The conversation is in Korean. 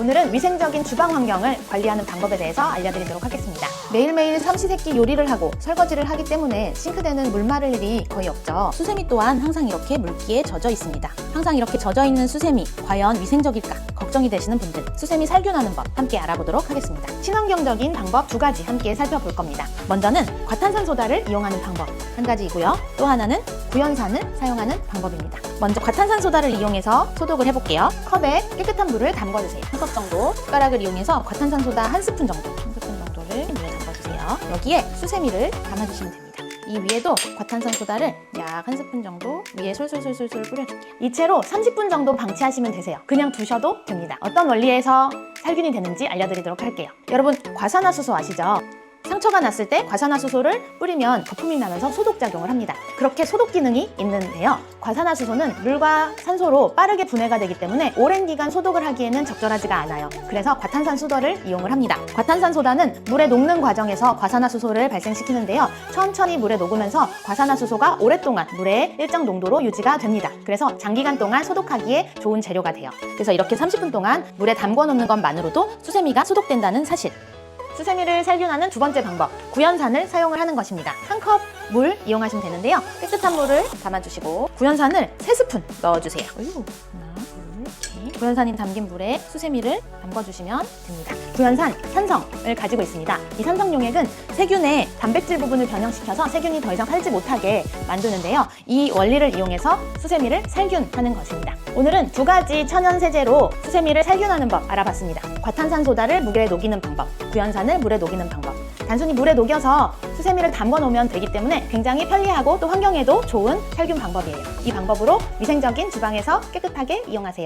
오늘은 위생적인 주방 환경을 관리하는 방법에 대해서 알려드리도록 하겠습니다. 매일매일 삼시세끼 요리를 하고 설거지를 하기 때문에 싱크대는 물 마를 일이 거의 없죠. 수세미 또한 항상 이렇게 물기에 젖어 있습니다. 항상 이렇게 젖어 있는 수세미 과연 위생적일까 걱정이 되시는 분들 수세미 살균하는 법 함께 알아보도록 하겠습니다. 친환경적인 방법 두 가지 함께 살펴볼 겁니다. 먼저는 과탄산소다를 이용하는 방법. 한 가지이고요. 또 하나는 구연산을 사용하는 방법입니다. 먼저 과탄산소다를 이용해서 소독을 해볼게요. 컵에 깨끗한 물을 담궈주세요. 한 컵 정도 숟가락을 이용해서 과탄산소다 한 스푼 정도 한 스푼 정도를 물에 담궈주세요. 여기에 수세미를 담아주시면 됩니다. 이 위에도 과탄산소다를 약 한 스푼 정도 위에 솔솔솔솔솔 뿌려줄게요. 이 채로 30분 정도 방치하시면 되세요. 그냥 두셔도 됩니다. 어떤 원리에서 살균이 되는지 알려드리도록 할게요. 여러분 과산화수소 아시죠? 상처가 났을 때 과산화수소를 뿌리면 거품이 나면서 소독작용을 합니다. 그렇게 소독 기능이 있는데요. 과산화수소는 물과 산소로 빠르게 분해가 되기 때문에 오랜 기간 소독을 하기에는 적절하지가 않아요. 그래서 과탄산수도를 이용을 합니다. 과탄산 소다는 물에 녹는 과정에서 과산화수소를 발생시키는데요. 천천히 물에 녹으면서 과산화수소가 오랫동안 물의 일정 농도로 유지가 됩니다. 그래서 장기간 동안 소독하기에 좋은 재료가 돼요. 그래서 이렇게 30분 동안 물에 담궈 놓는 것만으로도 수세미가 소독된다는 사실. 수세미를 살균하는 두 번째 방법, 구연산을 사용을 하는 것입니다. 한 컵 물 이용하시면 되는데요. 깨끗한 물을 담아주시고 구연산을 세스푼 넣어주세요. 이렇게. 구연산이 담긴 물에 수세미를 담궈주시면 됩니다. 구연산 산성을 가지고 있습니다. 이 산성 용액은 세균의 단백질 부분을 변형시켜서 세균이 더 이상 살지 못하게 만드는데요. 이 원리를 이용해서 수세미를 살균하는 것입니다. 오늘은 두 가지 천연 세제로 수세미를 살균하는 법 알아봤습니다. 과탄산소다를 물에 녹이는 방법, 구연산을 물에 녹이는 방법. 단순히 물에 녹여서 수세미를 담궈 놓으면 되기 때문에 굉장히 편리하고 또 환경에도 좋은 살균 방법이에요. 이 방법으로 위생적인 주방에서 깨끗하게 이용하세요.